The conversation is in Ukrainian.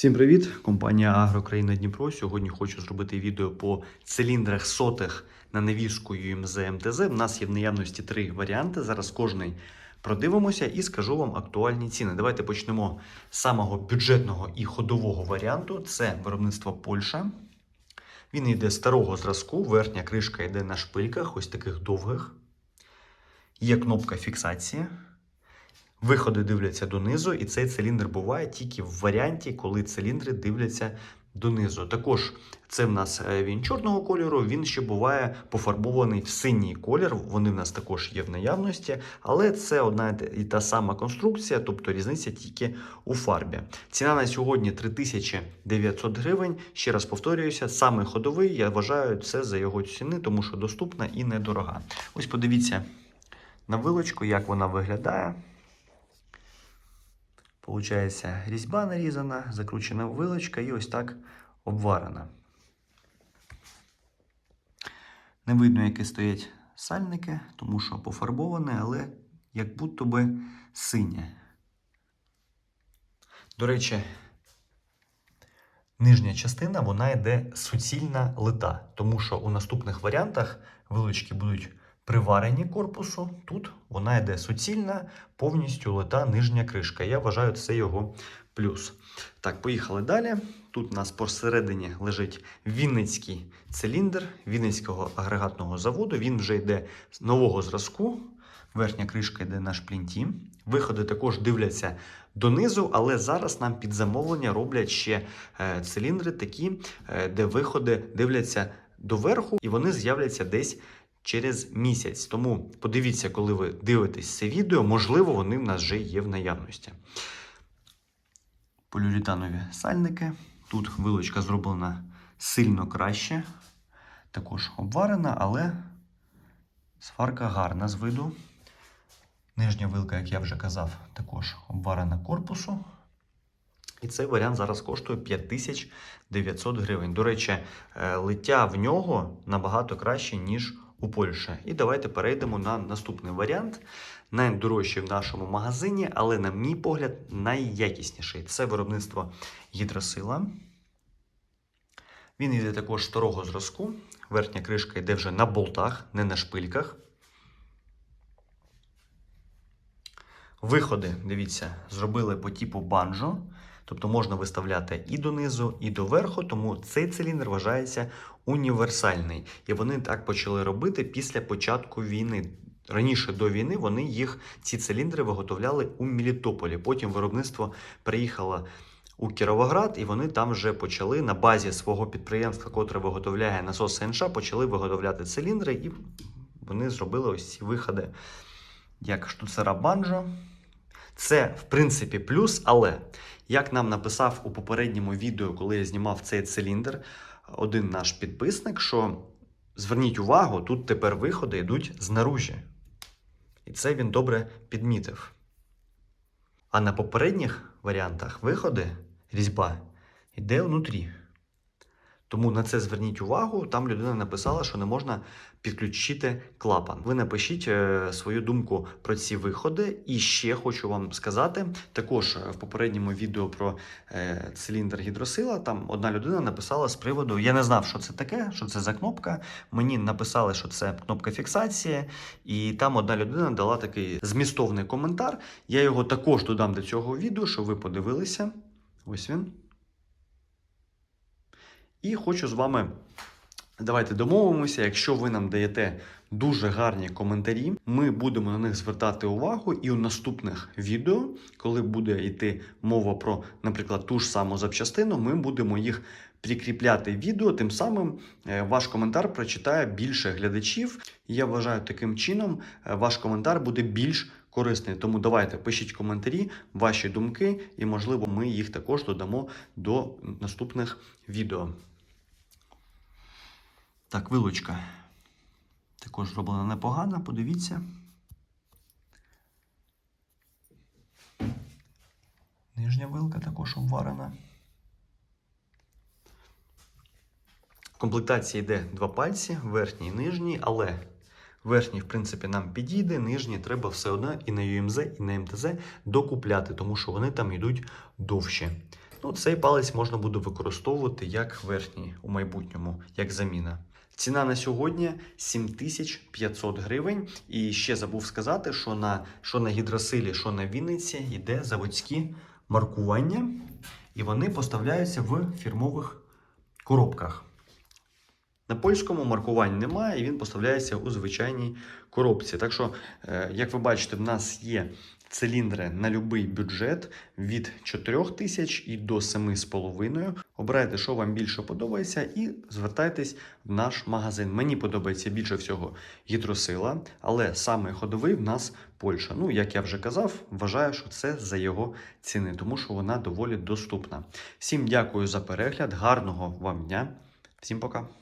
Всім привіт! Компанія Агрокраїна Дніпро. Сьогодні хочу зробити відео по циліндрах сотих на навіску UMZ МТЗ. У нас є в наявності три варіанти. Зараз кожний продивимося і скажу вам актуальні ціни. Давайте почнемо з самого бюджетного і ходового варіанту. Це виробництво Польща. Він йде старого зразку, верхня кришка йде на шпильках, ось таких довгих. Є кнопка фіксації. Виходи дивляться донизу, і цей циліндр буває тільки в варіанті, коли циліндри дивляться донизу. Також це в нас е, він чорного кольору, він ще буває пофарбований в синій колір. Вони в нас також є в наявності, але це одна і та сама конструкція, тобто різниця тільки у фарбі. Ціна на сьогодні 3900 гривень. Ще раз повторююся, саме ходовий, я вважаю це за його ціни, тому що доступна і недорога. Ось подивіться на вилочку, як вона виглядає. Получається різьба нарізана, закручена вилочка і ось так обварена. Не видно, які стоять сальники, тому що пофарбоване, але як будто би синє. До речі, нижня частина вона йде суцільна лита, тому що у наступних варіантах вилочки будуть приварені корпусу. Тут вона йде суцільна, повністю лита нижня кришка. Я вважаю, це його плюс. Так, поїхали далі. Тут у нас посередині лежить Вінницький циліндр Вінницького агрегатного заводу. Він вже йде з нового зразку. Верхня кришка йде на шплінті. Виходи також дивляться донизу, але зараз нам під замовлення роблять ще е, циліндри такі, е, де виходи дивляться доверху, і вони з'являться десь через місяць. Тому подивіться, коли ви дивитесь це відео, можливо, вони в нас вже є в наявності. Поліуретанові сальники. Тут вилочка зроблена сильно краще. Також обварена, але сварка гарна з виду. Нижня вилка, як я вже казав, також обварена корпусу. І цей варіант зараз коштує 5900 гривень. До речі, е, лиття в нього набагато краще, ніж у Польщі. І давайте перейдемо на наступний варіант. Найдорожчий в нашому магазині, але, на мій погляд, найякісніший. Це виробництво гідросила. Він йде також старого зразку. Верхня кришка йде вже на болтах, не на шпильках. Виходи, дивіться, зробили по типу банджо. Тобто можна виставляти і донизу, і доверху, тому цей циліндр вважається універсальний. І вони так почали робити після початку війни. Раніше до війни вони їх, ці циліндри, виготовляли у Мелітополі. Потім виробництво приїхало у Кіровоград, і вони там вже почали на базі свого підприємства, котре виготовляє насоси НШ, почали виготовляти циліндри, і вони зробили ось ці виходи, як штуцера банджо. Це, в принципі, плюс, але як нам написав у попередньому відео, коли я знімав цей циліндр, один наш підписник, що зверніть увагу, тут тепер виходи йдуть знаружі. І це він добре підмітив. А на попередніх варіантах виходи, різьба, йде внутрі. Тому на це зверніть увагу. Там людина написала, що не можна підключити клапан. Ви напишіть е, свою думку про ці виходи. І ще хочу вам сказати: також в попередньому відео про е, циліндр гідросила. Там одна людина написала з приводу: я не знав, що це таке, що це за кнопка. Мені написали, що це кнопка фіксації, і там одна людина дала такий змістовний коментар. Я його також додам до цього відео, щоб ви подивилися. Ось він. І хочу з вами. Давайте домовимося. Якщо ви нам даєте дуже гарні коментарі, ми будемо на них звертати увагу. І у наступних відео, коли буде йти мова про, наприклад, ту ж саму запчастину, ми будемо їх прикріпляти відео. Тим самим е, ваш коментар прочитає більше глядачів. Я вважаю, таким чином е, ваш коментар буде більш корисний. Тому давайте пишіть коментарі, ваші думки, і можливо, ми їх також додамо до наступних відео. Так, вилучка. Також зроблена непогано, подивіться. Нижня вилка також обварена. В комплектації йде два пальці, верхній і нижній, але верхній, в принципі, нам підійде, нижній треба все одно і на UMZ, і на МТЗ докупляти, тому що вони там йдуть довше. Ну, цей палець можна буде використовувати як верхній у майбутньому, як заміна. Ціна на сьогодні 7500 гривень. І ще забув сказати, що на, що на гідросилі, що на Вінниці йде заводські маркування, і вони поставляються в фірмових коробках. На польському маркувань немає, і він поставляється у звичайній коробці. Так що, е, як ви бачите, в нас є циліндри на будь-який бюджет від 4 тисяч і до 7,5. Обирайте, що вам більше подобається, і звертайтесь в наш магазин. Мені подобається більше всього гідросила, але саме ходовий в нас Польща. Ну, як я вже казав, вважаю, що це за його ціни, тому що вона доволі доступна. Всім дякую за перегляд, гарного вам дня, всім пока.